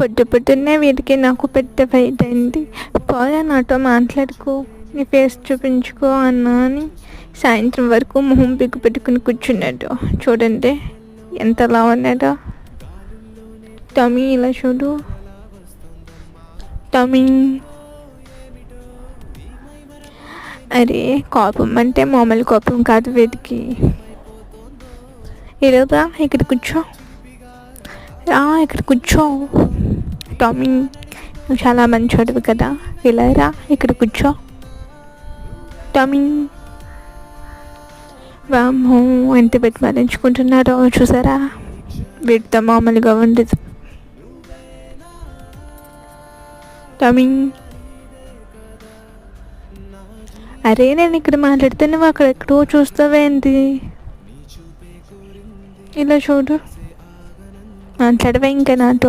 పొద్దు పొద్దున్నే వీటికి నాకు పెద్ద ఫైట్ అయింది పోయా నాతో మాట్లాడుకో నీ ఫేస్ చూపించుకో అన్నా అని సాయంత్రం వరకు మొహం బిగ్గు పెట్టుకుని కూర్చున్నాడు. చూడండి ఎంతలా ఉన్నాడో. టమీ ఇలా చూడు. టమీ. అరే కోపం అంటే మామూలు కోపం కాదు వీటికి ఇలాగా ఇక్కడ కూర్చో. రా ఇక్కడ కూర్చో. టామీ నువ్వు చాలా మంచోడివి కదా. ఇలా రా ఇక్కడ కూర్చో. టామీ. వామ్మో ఎంత పెట్టి చూసారా? వీటితో మామూలుగా ఉండదు. టామీ. అరే నేను ఇక్కడ మాట్లాడితే నువ్వు అక్కడెక్కడో చూస్తావేంటి ఇలా చూడు. ತಡವೆಂಕನಾಥ್